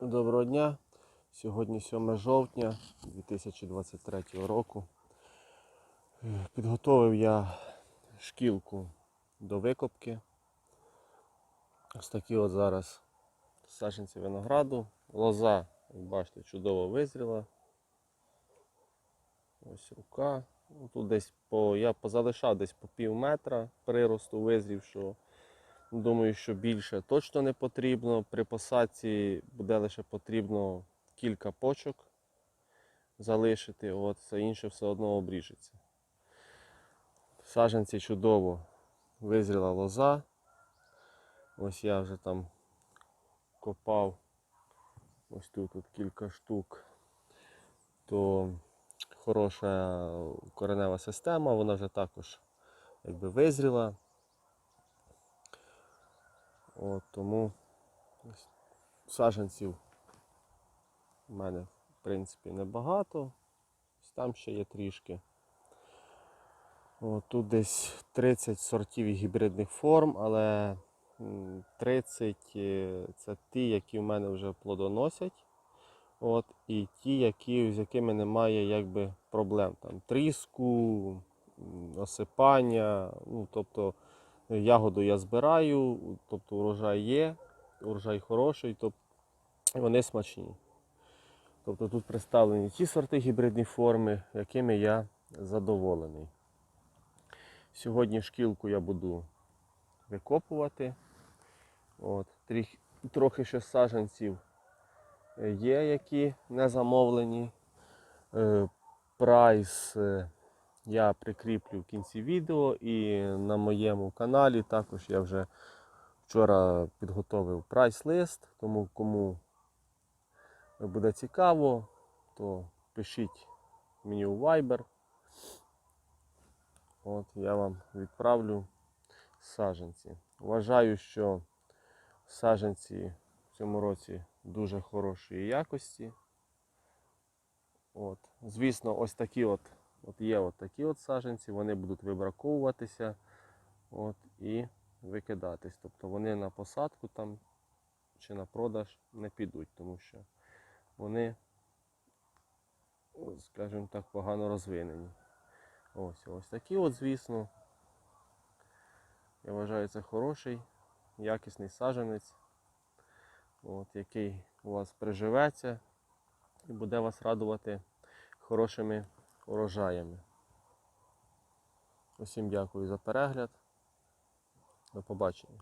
Доброго дня. Сьогодні 7 жовтня 2023 року. Підготовив я шкілку до викопки. Ось такі от зараз саджанці винограду. Лоза, як бачите, чудово визріла. Ось рука. Ну, Тут десь по, я позалишав десь по пів метра приросту визрівшого. Думаю, що більше точно не потрібно. При посадці буде лише потрібно кілька почок залишити, от, все інше все одно обріжеться. Саджанці чудово визріла лоза. Ось я вже там копав ось тут, тут кілька штук. То хороша коренева система, вона вже також якби визріла. От, тому саджанців у мене, в принципі, небагато. Ось там ще є трішки. От, тут десь 30 сортів гібридних форм, але 30 е, це ті, які в мене вже плодоносять. От, і ті, які, з якими немає якби, проблем. Там, тріску, осипання, ну, тобто Ягоду я збираю, тобто урожай є, урожай хороший, тобто вони смачні. Тобто тут представлені ті сорти гібридні форми, якими я задоволений. Сьогодні шкілку я буду викопувати. От, тріх- трохи ще саджанців е, є, які не замовлені. Е, Прайс е, я прикріплю в кінці відео і на моєму каналі також я вже вчора підготовив прайс-лист, тому кому буде цікаво, то пишіть мені у Viber. От я вам відправлю саджанці. Вважаю, що саджанці в цьому році дуже хорошої якості. От. Звісно, ось такі от От є от такі от саджанці, вони будуть вибраковуватися от, і викидатись. Тобто вони на посадку там чи на продаж не підуть, тому що вони, скажімо так, погано розвинені. Ось ось такі от, звісно. Я вважаю, це хороший, якісний саджанець, от, який у вас приживеться і буде вас радувати хорошими урожаями. Усім дякую за перегляд. До побачення.